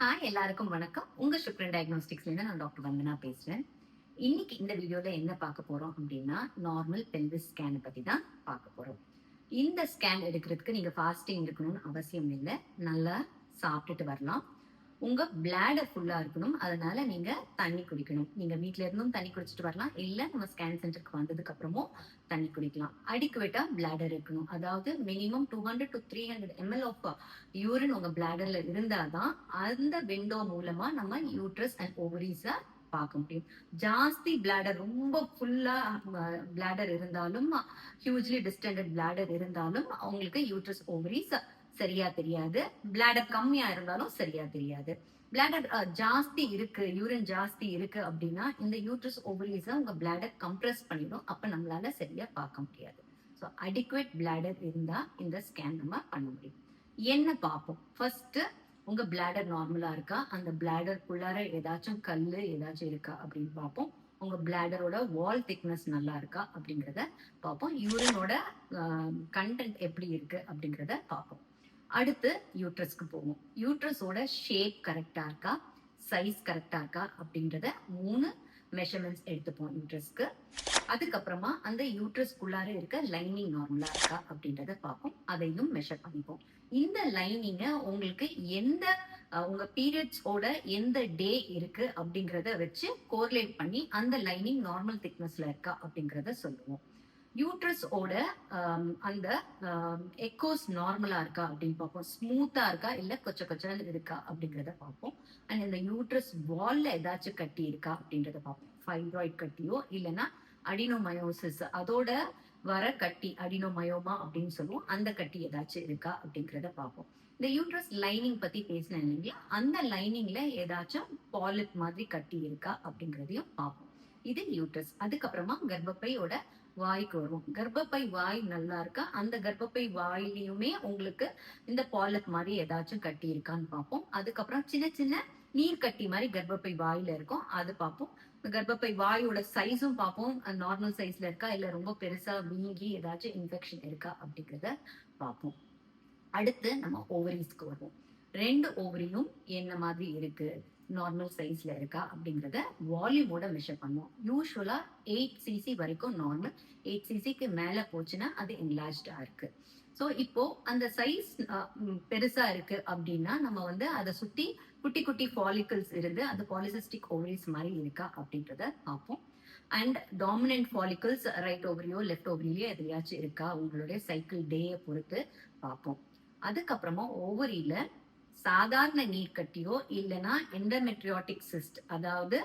Hi எல்லாருக்கும் வணக்கம். உங்க சுக்ரன் டயக்னோஸ்டிக்ஸ்ல இருந்து நான் டாக்டர் வந்தனா பேசுறேன். இன்னைக்கு இந்த வீடியோல என்ன பார்க்க போறோம் அப்படின்னா நார்மல் பெல்விஸ் ஸ்கேனை பத்தி தான் பார்க்க போறோம். இந்த ஸ்கேன் எடுக்கிறதுக்கு நீங்க ஃபாஸ்டிங் இருக்கணும்னு அவசியம் இல்லை. நல்லா சாப்பிட்டுட்டு வரலாம். உங்க பிளாடர் ஃபுல்லா இருக்கணும். அதனால நீங்க தண்ணி குடிக்கணும். நீங்க வீட்ல இருந்தும் தண்ணி குடிச்சிட்டு வரலாம். இல்ல நம்ம ஸ்கேன் சென்டருக்கு வந்ததுக்கு அப்புறமும் தண்ணி குடிக்கலாம். அடிக்குவேட்டா பிளாடர் இருக்கணும். அதாவது minimum two hundred to three hundred ML of urine உங்க பிளாடர்ல இருந்தாதான் அந்த விண்டோ மூலமா நம்ம யூட்ரஸ் அண்ட் ஓவரிஸ பார்க்க முடியும். ஜாஸ்தி பிளாடர் ரொம்ப ஃபுல்லா பிளாடர் இருந்தாலும் ஹியூஜ்லி டிஸ்டண்டட் பிளாடர் இருந்தாலும் அவங்களுக்கு யூட்ரஸ் ஓவரிஸ் சரியா தெரியாது. பிளாடர் கம்மியா இருந்தாலும் சரியா தெரியாது. பிளாடர் ஜாஸ்தி இருக்கு யூரின் ஜாஸ்தி இருக்கு அப்படின்னா இந்த யூட்ரஸ் ஓவரிஸ உங்க பிளாடர் கம்ப்ரஸ் பண்ணிடும். அப்ப நம்மளால சரியா பார்க்க முடியாது. ஸோ அடிக்குவேட் பிளாடர் இருந்தா இந்த ஸ்கேன் நம்ம பண்ண முடியும். என்ன பார்ப்போம்? ஃபர்ஸ்ட் உங்க பிளாடர் நார்மலா இருக்கா? அந்த பிளாடருக்குள்ளார ஏதாச்சும் கல் ஏதாச்சும் இருக்கா அப்படின்னு பார்ப்போம். உங்க பிளாடரோட வால் திக்னஸ் நல்லா இருக்கா அப்படிங்கிறத பார்ப்போம். யூரினோட கண்டென்ட் எப்படி இருக்கு அப்படிங்கிறத பார்ப்போம். அடுத்து யூட்ரஸ்க்கு போவோம். யூட்ரஸோட ஷேப் கரெக்டா இருக்கா? சைஸ் கரெக்டா இருக்கா? அப்படின்றத மூணு மெஷர்மெண்ட்ஸ் எடுத்துப்போம் யூட்ரஸ்க்கு அதுக்கப்புறமா அந்த யூட்ரஸ்க்குள்ளார இருக்க லைனிங் நார்மலா இருக்கா? அப்படின்றத பார்ப்போம். அதையும் மெஷர் பண்ணிப்போம். இந்த லைனிங்க உங்களுக்கு எந்த உங்க பீரியட்ஸோட எந்த டே இருக்கு? அப்படிங்கறத வச்சு கோர்லேட் பண்ணி அந்த லைனிங் நார்மல் திக்னஸ்ல இருக்கா? அப்படிங்கறத சொல்லுவோம். யூட்ரஸோட அந்த எக்கோஸ் நார்மலா இருக்கா அப்படின்னு பார்ப்போம். ஸ்மூத்தா இருக்கா இல்ல கொச்ச கொச்சல் இருக்கா அப்படிங்கறத பார்ப்போம். அண்ட் இந்த யூட்ரஸ் வால்ல ஏதாச்சும் கட்டி இருக்கா அப்படின்றத பார்ப்போம். ஃபைப்ராய்ட் கட்டியோ இல்லைன்னா அடினோமயோசிஸ் அதோட வர கட்டி அடினோமயோமா அப்படின்னு சொல்லுவோம். அந்த கட்டி ஏதாச்சும் இருக்கா அப்படிங்கறத பார்ப்போம். இந்த யூட்ரஸ் லைனிங் பத்தி பேசினேன் இல்லைங்களா? அந்த லைனிங்ல ஏதாச்சும் பாலிப் மாதிரி கட்டி இருக்கா அப்படிங்கறதையும் பார்ப்போம். இது யூட்ரஸ் அதுக்கப்புறமா கர்ப்பப்பையோட வாய்க்கு வரும் கர்ப்பப்பை வாய் நல்லா இருக்கா? அந்த கர்ப்பப்பை வாயிலையுமே உங்களுக்கு இந்த பாலக் மாதிரி ஏதாச்சும் கட்டி இருக்கான்னு பார்ப்போம். அதுக்கப்புறம் சின்ன சின்ன நீர் கட்டி மாதிரி கர்ப்பப்பை வாயில இருக்கும். அது பார்ப்போம். கர்ப்பப்பை வாயோட சைஸும் பார்ப்போம். நார்மல் சைஸ்ல இருக்கா? இல்ல ரொம்ப பெருசா வீங்கி ஏதாச்சும் இன்ஃபெக்ஷன் இருக்கா? அப்படிங்கிறத பார்ப்போம். அடுத்து நம்ம ஓவரிஸ்க்கு வருவோம். ரெண்டு ஓவரியும் என்ன மாதிரி இருக்கு? நார்மல் சைஸ்ல இருக்கா அப்படிங்கறத வால்யூமோட மெஷர் பண்ணுவோம். யூஸ்வலா எயிட் சிசி வரைக்கும் நார்மல் எயிட் சிசிக்கு மேல போச்சுன்னா அது என்லார்ஜ்டா இருக்கு. ஸோ இப்போ அந்த சைஸ் பெருசா இருக்கு அப்படின்னா நம்ம வந்து அதை சுத்தி குட்டி குட்டி ஃபாலிக்கல்ஸ் இருந்து அந்த பாலிசிஸ்டிக் ஓவரிஸ் மாதிரி இருக்கா அப்படின்றத பார்ப்போம். அண்ட் டாமினன்ட் ஃபாலிக்கல்ஸ் ரைட் ஓவரியோ லெஃப்ட் ஓவரியிலயோ எதுலையாச்சும் இருக்கா? உங்களுடைய சைக்கிள் டேயை பொறுத்து பார்ப்போம். அதுக்கப்புறமா ஓவரியில சாதாரண நீர்க்கட்டியோ இல்லைன்னா எண்டமெட்ரியாட்டிக் சிஸ்ட் அதாவது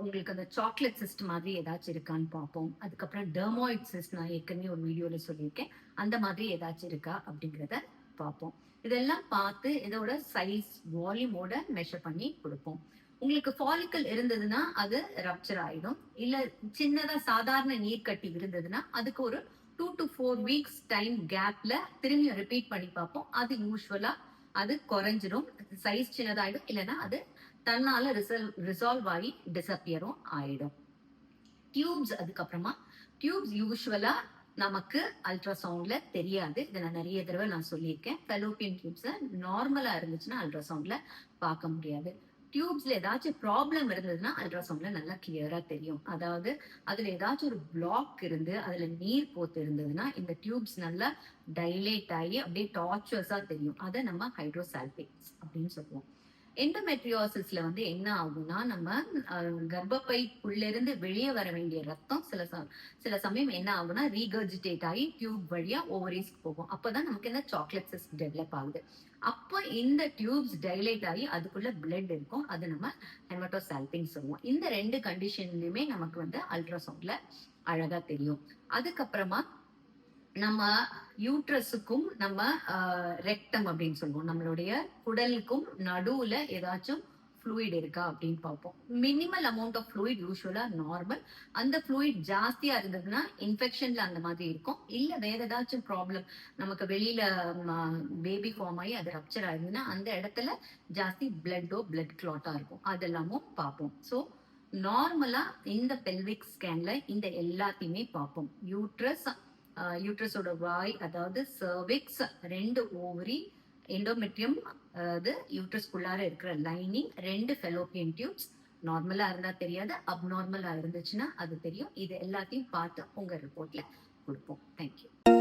உங்களுக்கு அந்த சாக்லேட் சிஸ்ட் மாதிரி ஏதாச்சும் இருக்கான்னு பார்ப்போம். அதுக்கப்புறம் டெர்மாய்ட் சிஸ்ட் நான் ஏற்கனவே ஒரு வீடியோல சொல்லியிருக்கேன். அந்த மாதிரி ஏதாச்சும் இருக்கா அப்படிங்கிறத பார்ப்போம். இதெல்லாம் பார்த்து இதோட சைஸ் வால்யூமோட மெஷர் பண்ணி கொடுப்போம். உங்களுக்கு ஃபாலிக்கல் இருந்ததுன்னா அது ரப்சர் ஆயிடும். இல்ல சின்னதா சாதாரண நீர்க்கட்டி இருந்ததுன்னா அதுக்கு ஒரு two to four weeks time கேப்ல திரும்பி ரிப்பீட் பண்ணி பார்ப்போம். அது யூஸ்வலா அது குறைஞ்சிரும். சைஸ் சின்னதாயிடும். இல்லைன்னா அது தன்னால ரிசல்வ் ரிசால்வ் ஆகி டிசப்பியரும் ஆயிடும். டியூப்ஸ் அதுக்கப்புறமா டியூப்ஸ் யூஸ்வலா நமக்கு அல்ட்ராசவுண்ட்ல தெரியாது. இதை நான் நிறைய தடவை நான் சொல்லியிருக்கேன். ஃபெலோப்பியன் டியூப்ஸை நார்மலா இருந்துச்சுன்னா அல்ட்ராசவுண்ட்ல பார்க்க முடியாது. டியூப்ஸ்ல ஏதாச்சும் ப்ராப்ளம் இருந்ததுன்னா அல்ட்ராசவுண்ட்ல நல்லா கிளியரா தெரியும். அதாவது அதுல ஏதாச்சும் ஒரு பிளாக் இருந்து அதுல நீர் போத்து இருந்ததுன்னா இந்த டியூப்ஸ் நல்லா டைலேட் ஆகி அப்படியே டார்ச்சர்ஸா தெரியும். அதை நம்ம ஹைட்ரோசால்பேட்ஸ் அப்படின்னு சொல்லுவோம். எண்டோமெட்ரியோசிஸ்ல வந்து என்ன ஆகும்னா நம்ம அஹ், இருந்து வெளியே வர வேண்டிய ரத்தம் சில ச- சில சமயம் என்ன ஆகும்னா ரீகர்ஜிடேட் ஆகி டியூப் வழியா ஓவரேஸ்க்கு போகும். அப்பதான் நமக்கு என்ன சாக்லேட் சிஸ்ட் டெவலப் ஆகுது. அப்போ இந்த டியூப்ஸ் டைலேட் ஆகி அதுக்குள்ள பிளட் இருக்கும். அது நம்ம ஹெமட்டோசால்பிங் சொல்லுவோம். இந்த ரெண்டு கண்டிஷன்லயுமே நமக்கு வந்து அல்ட்ராசவுண்ட்ல அழகா தெரியும். அதுக்கப்புறமா நம்ம யூட்ரஸுக்கும் நம்ம ரெக்டம் அப்படின்னு சொல்லுவோம். நம்மளுடைய குடலுக்கும் நடுவுல ஏதாச்சும் ஃப்ளூயிட் இருக்கா அப்படின்னு பார்ப்போம். மினிமல் அமௌண்ட் ஆஃப் ஃப்ளூயிட் யூஸ்வலா நார்மல் அந்த ஃப்ளூயிட் ஜாஸ்தியா இருந்ததுன்னா இன்ஃபெக்ஷன்ல அந்த மாதிரி இருக்கும். இல்ல வேற ஏதாச்சும் ப்ராப்ளம் நமக்கு வெளியில பேபி ஃபார்ம் ஆகி அது ரப்சர் ஆயிருந்ததுன்னா அந்த இடத்துல ஜாஸ்தி பிளட்டோ பிளட் கிளாட்டா இருக்கும். அதெல்லாமும் பார்ப்போம். ஸோ நார்மலா இந்த பெல்விக் ஸ்கேன்ல இந்த எல்லாத்தையுமே பார்ப்போம். யூட்ரஸ் யூட்ரஸோட வாய் அதாவது சர்விக்ஸ் ரெண்டு ஓவரி எண்டோமெட்ரியம் அதாவது யூட்ரஸ்குள்ளார இருக்கிற லைனிங் ரெண்டு ஃபெலோப்பியன் டியூப்ஸ் நார்மலா இருந்தா தெரியாது அப்நார்மலா இருந்துச்சுன்னா அது தெரியும். இது எல்லாத்தையும் பார்த்து உங்க ரிப்போர்ட்ல கொடுப்போம். தேங்க்யூ